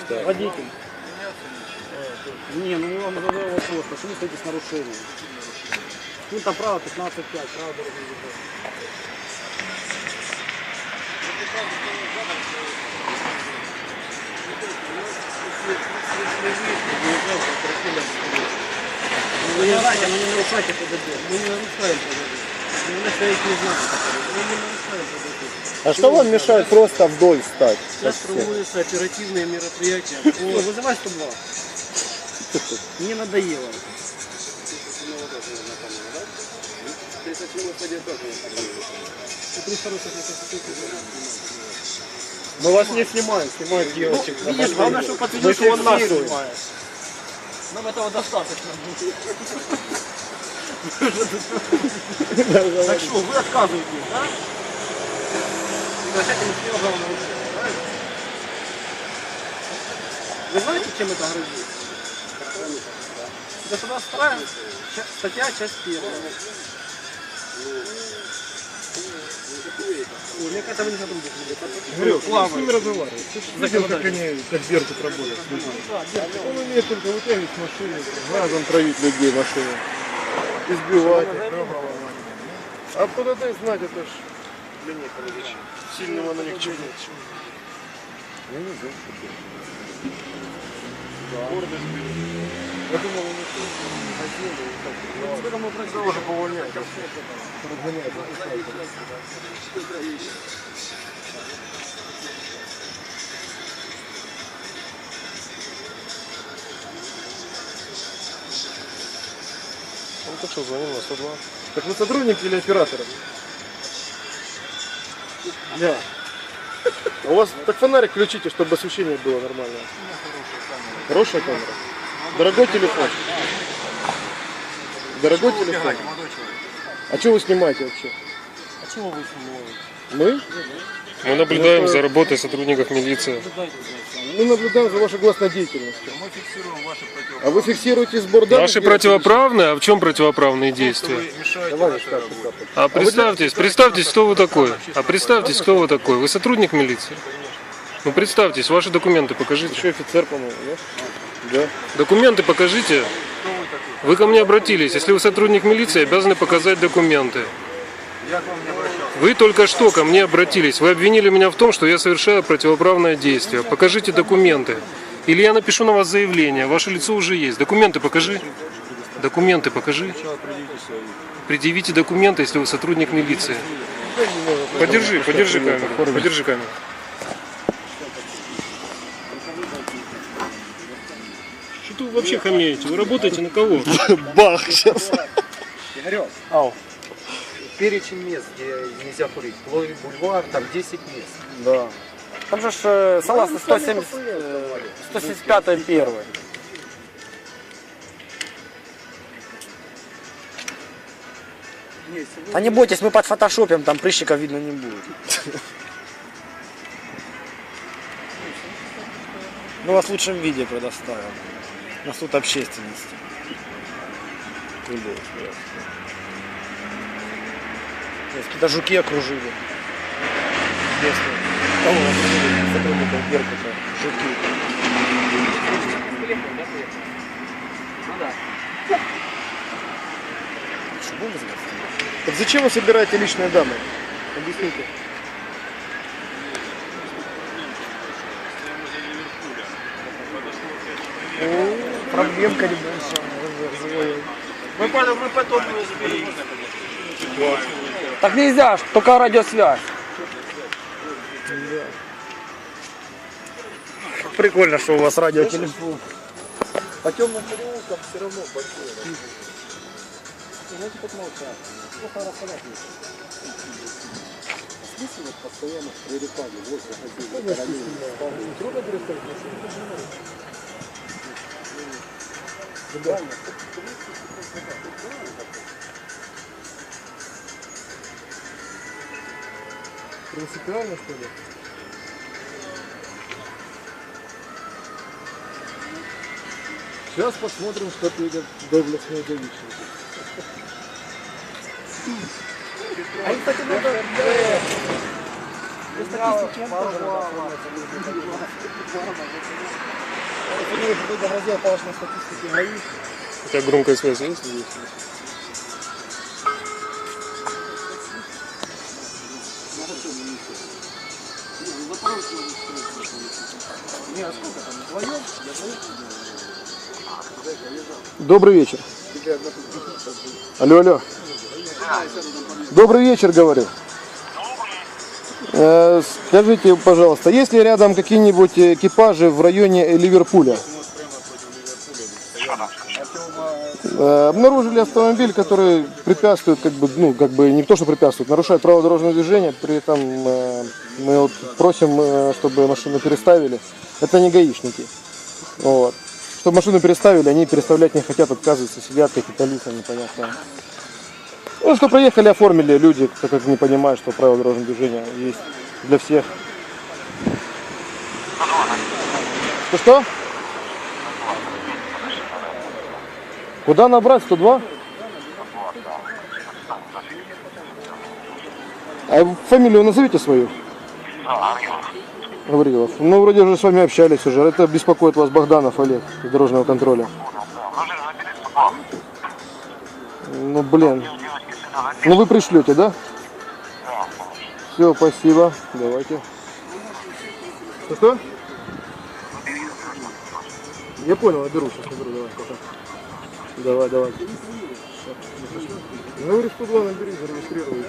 читай. Водитель. Не, ну вам задал вопрос, почему стоите с нарушением? Ну там право 15.5, право дорожного. Вы не знаете, но не нарушайте ПДД. Мы не нарушаем ПДД. Мы. Мы не нарушаем ПДД. А что вам мешает просто вдоль стать? Сейчас проводятся оперативные мероприятия. Вызывай 102. Мне надоело. Мы вас не снимаем, снимают девочек. Ну, видишь, главное, чтобы подтвердил, что он нас снимает. Нам этого достаточно. Так что, вы отказываетесь, да? Вы знаете, чем это грозит? Государственная ча- статья, часть первая. Ой, мне к этому не. Говорю, Плавает. с ними разговаривать. Ты видел, как они, как Беркут работает людьми. Он умеет только вытягивать машины, газом травить людей машиной. Избивать. А ПДД знать, это ж для них вещи. Сильного на них чего нет. Я не знаю. Гордость берет. Я думал, он это хотели. Да уже повольняет. Разгоняет. Он так что звонил на 102. Так вы сотрудник или оператор? Да. А у вас так фонарик включите, чтобы освещение было нормальное. Хорошая камера. Дорогой телефон. Дорогой телефон. А что вы снимаете вообще? А чего вы снимаете? Мы? Мы наблюдаем за работой сотрудников милиции. Мы наблюдаем за вашей гласной деятельностью. А вы фиксируете сбор данных? Ваши где- противоправные? А в чем противоправные действия? Товарищ старший капель. А представьтесь, представьтесь, кто вы такой. А представьтесь, кто вы такой. Вы сотрудник милиции? Ну представьтесь, ваши документы покажите. Еще офицер, по-моему, да? Да. Документы покажите. Вы ко мне обратились. Если вы сотрудник милиции, обязаны показать документы. Вы только что ко мне обратились. Вы обвинили меня в том, что я совершаю противоправное действие. Покажите документы. Или я напишу на вас заявление. Ваше лицо уже есть. Документы покажи. Документы покажи. Предъявите документы, если вы сотрудник милиции. Подержи, подержи камеру. Подержи камеру. Что вы вообще хамеете? Вы работаете на кого? Бах сейчас. Игорек, Ау. Перечень мест, где нельзя курить. Пловий бульвар, там 10 мест. Да. Там же ж, согласно 170, э, 175 первое. А не бойтесь, мы под фотошопим, там прыщиков видно не будет. Мы вас в лучшем виде предоставим. На суд общественности. То есть какие-то жуки окружили. Кого окружили? Сотрудников Беркута. Жуки. Так зачем вы собираете личные данные? Объясните. Проблемка небольшая. Мы потом, мы потом его заберем. Так нельзя, только радиосвязь. Прикольно, что у вас радиотелефон. По темным переулкам все равно большое. Знаете, как молчат. Плохо рассказать. Смысл вот постоянно в пререкании возле хозяина. Трудно перестать Принципиально, что ли? Сейчас посмотрим, что пишет доблестные девичники. А им, кстати, надо... У тебя громкая связь есть? Добрый вечер. Алло, алло. Добрый вечер, говорю. Э, Скажите, пожалуйста, есть ли рядом какие-нибудь экипажи в районе Ливерпуля? Обнаружили автомобиль, который препятствует, как бы, ну, как бы не то, что препятствует, нарушает правила дорожного движения. При этом э, мы вот просим, э, чтобы машину переставили. Это не гаишники. Вот. Чтобы машину переставили, они переставлять не хотят, отказываются, сидят какие-то лица непонятные. Ну, что проехали, оформили люди, так как не понимают, что правила дорожного движения есть для всех. Что что? Куда набрать? 102? А фамилию назовите свою? Гаврилов. Ну, вроде уже с вами общались уже. Это беспокоит вас Богданов Олег из дорожного контроля. Ну, блин. Ну, вы пришлете, да? Все, спасибо. Давайте. Что, что? Я понял, я беру, сейчас наберу, давай, пока. Давай, давай. Ну, говорю, 102 набери, зарегистрирую.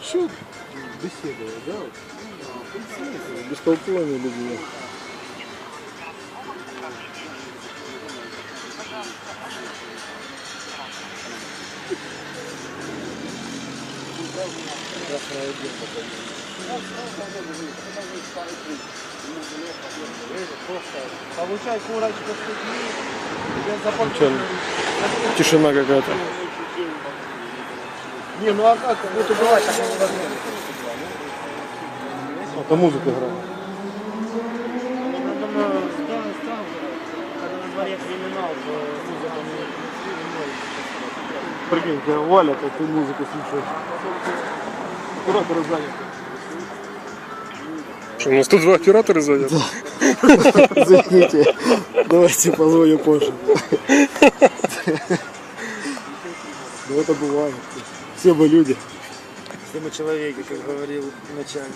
Что беседовал, да? Бестолковыми людьми. Получай курочку с людьми. Тишина какая-то. Не, ну а как? Вот убивать так невозможно. Это музыка играет. Я думаю, да, там, когда на дворе криминал, то музыка не Прикинь, тебя валят, а ты музыку слушаешь. Операторы заняты. Что, у нас тут два оператора заняты? Извините, давайте позвоню позже. Ну это бывает. Все мы люди. Все мы человеки, как говорил начальник.